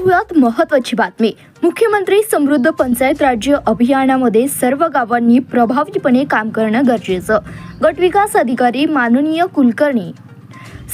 पाहुयात महत्वाची बातमी. मुख्यमंत्री समृद्ध पंचायत राज्य अभियानामध्ये सर्व गावांनी प्रभावीपणे काम करणं गरजेचं. गटविकास अधिकारी माननीय कुलकर्णी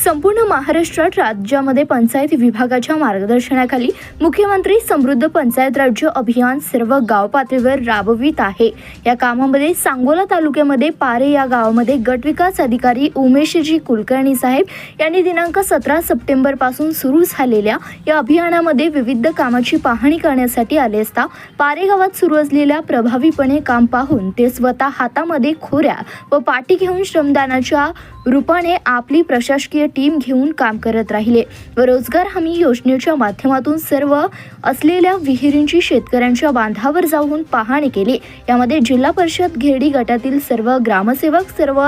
संपूर्ण महाराष्ट्रात राज्यामध्ये पंचायत विभागाच्या मार्गदर्शनाखाली मुख्यमंत्री समृद्ध पंचायत राज्य अभियान सर्व गाव पातळीवर राबवित आहे. या कामामध्ये सांगोला तालुक्यामध्ये पारे या गावामध्ये गटविकास अधिकारी उमेशजी कुलकर्णी साहेब यांनी दिनांक सतरा सप्टेंबरपासून सुरू झालेल्या या अभियानामध्ये विविध कामाची पाहणी करण्यासाठी आले असता पारे गावात सुरू असलेल्या प्रभावीपणे काम पाहून ते स्वतः हातामध्ये खोऱ्या व पाठी घेऊन श्रमदानाच्या रूपाने आपली प्रशासकीय टीम घेऊन काम करत राहिले. व रोजगार हमी योजनेच्या माध्यमातून सर्व असलेल्या विहिरींची शेतकऱ्यांच्या बांधावर जाऊन पाहणी केली. यामध्ये जिल्हा परिषद घेरडी गटातील सर्व ग्रामसेवक सर्व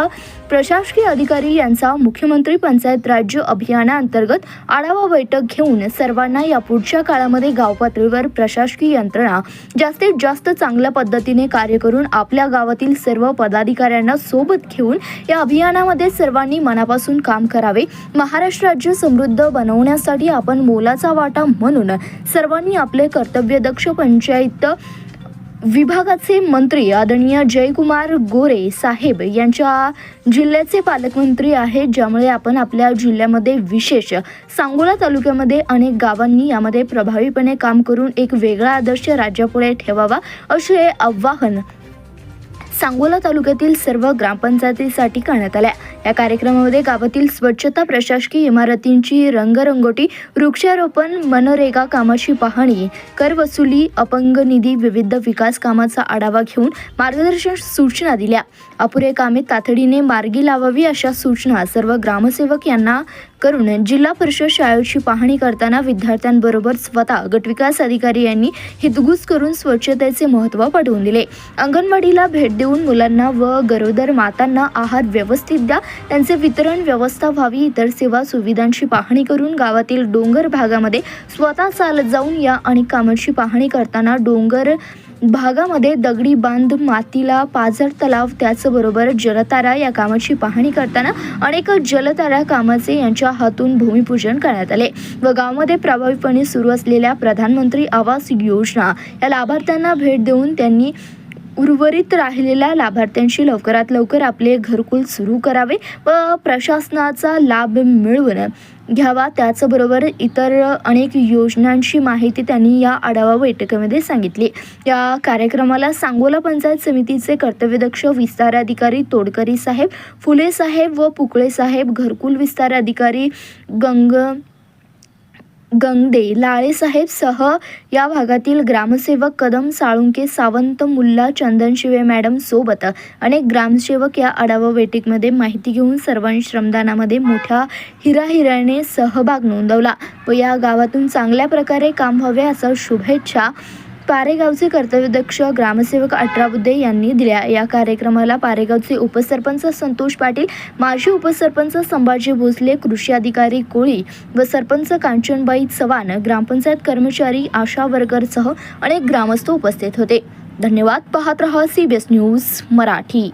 प्रशासकीय अधिकारी यांचा मुख्यमंत्री पंचायत राज्य अभियानाअंतर्गत आढावा बैठक घेऊन सर्वांना या पुढच्या काळामध्ये गाव पातळीवर प्रशासकीय यंत्रणा जास्तीत जास्त चांगल्या पद्धतीने कार्य करून आपल्या गावातील सर्व पदाधिकाऱ्यांना सोबत घेऊन या अभियानामध्ये सर्वांनी मनापासून काम करावे. महाराष्ट्र राज्य समृद्ध बनवण्यासाठी आपण मोलाचा वाटा म्हणून सर्वांनी आपले कर्तव्यदक्ष पंचायत विभागाचे मंत्री आदरणीय जयकुमार गोरे साहेब यांच्या जिल्ह्याचे पालकमंत्री आहेत. ज्यामुळे आपण आपल्या जिल्ह्यामध्ये विशेष सांगोला तालुक्यामध्ये अनेक गावांनी यामध्ये प्रभावीपणे काम करून एक वेगळा आदर्श राज्यापुढे ठेवावा असे आवाहन सांगोला तालुक्यातील सर्व ग्रामपंचायतीसाठी करण्यात आल्या या कार्यक्रमामध्ये गावातील स्वच्छता प्रशासकीय इमारतींची रंगरंगोटी वृक्षारोपण मनरेगा कामाची पाहणी कर वसुली अपंग निधी विविध विकास कामाचा आढावा घेऊन मार्गदर्शन सूचना दिल्या. अपुरे कामे तातडीने मार्गी लावावी अशा सूचना सर्व ग्रामसेवक यांना करून जिल्हा परिषद शाळेची पाहणी करताना विद्यार्थ्यांबरोबर स्वतः गटविकास अधिकारी यांनी हितगुज करून स्वच्छतेचे महत्त्व पटवून दिले. अंगणवाडीला भेट देऊन मुलांना व गरोदर मातांना आहार व्यवस्थित द्या त्यांचे वितरण व्यवस्था व्हावी इतर सेवा सुविधांची पाहणी करून गावातील डोंगर भागामध्ये स्वतः चालत जाऊन या अनेक कामांची पाहणी करताना डोंगर भागामध्ये दगडी बांध मातीला पाझर तलाव त्याचबरोबर जलतारा या कामाची पाहणी करताना अनेक जलतारा कामाचे यांच्या हातून भूमिपूजन करण्यात आले व गावामध्ये प्रभावीपणे सुरू असलेल्या प्रधानमंत्री आवास योजना या लाभार्थ्यांना भेट देऊन त्यांनी उर्वरित राहिलेल्या लाभार्थ्यांशी लवकरात लवकर आपले घरकुल सुरू करावे व प्रशासनाचा लाभ मिळवून घ्यावा. त्याचबरोबर इतर अनेक योजनांची माहिती त्यांनी या आढावा बैठकीमध्ये सांगितली. या कार्यक्रमाला सांगोला पंचायत समितीचे कर्तव्यदक्ष विस्तार अधिकारी तोडकरी साहेब फुले साहेब व पुकळे साहेब घरकुल विस्तार अधिकारी गंग गंगदे लाळेसाहेबसह या भागातील ग्रामसेवक कदम साळुंके सावंत मुल्ला चंदनशिवे मॅडम सोबत अनेक ग्रामसेवक या आढावा बैठकीमध्ये माहिती घेऊन सर्वांनी श्रमदानामध्ये मोठ्या हिराहिराने सहभाग नोंदवला. व या गावातून चांगल्या प्रकारे काम व्हावे असा शुभेच्छा पारेगावचे कर्तव्यदक्ष ग्रामसेवक अठरा बुद्धे यांनी दिल्या. या कार्यक्रमाला पारेगावचे उपसरपंच संतोष पाटील माजी उपसरपंच संभाजी भोसले कृषी अधिकारी कोळी व सरपंच कांचनबाई चव्हाण ग्रामपंचायत कर्मचारी आशा वर्करसह अनेक ग्रामस्थ उपस्थित होते. धन्यवाद. पाहत रहा C B S news Marathi.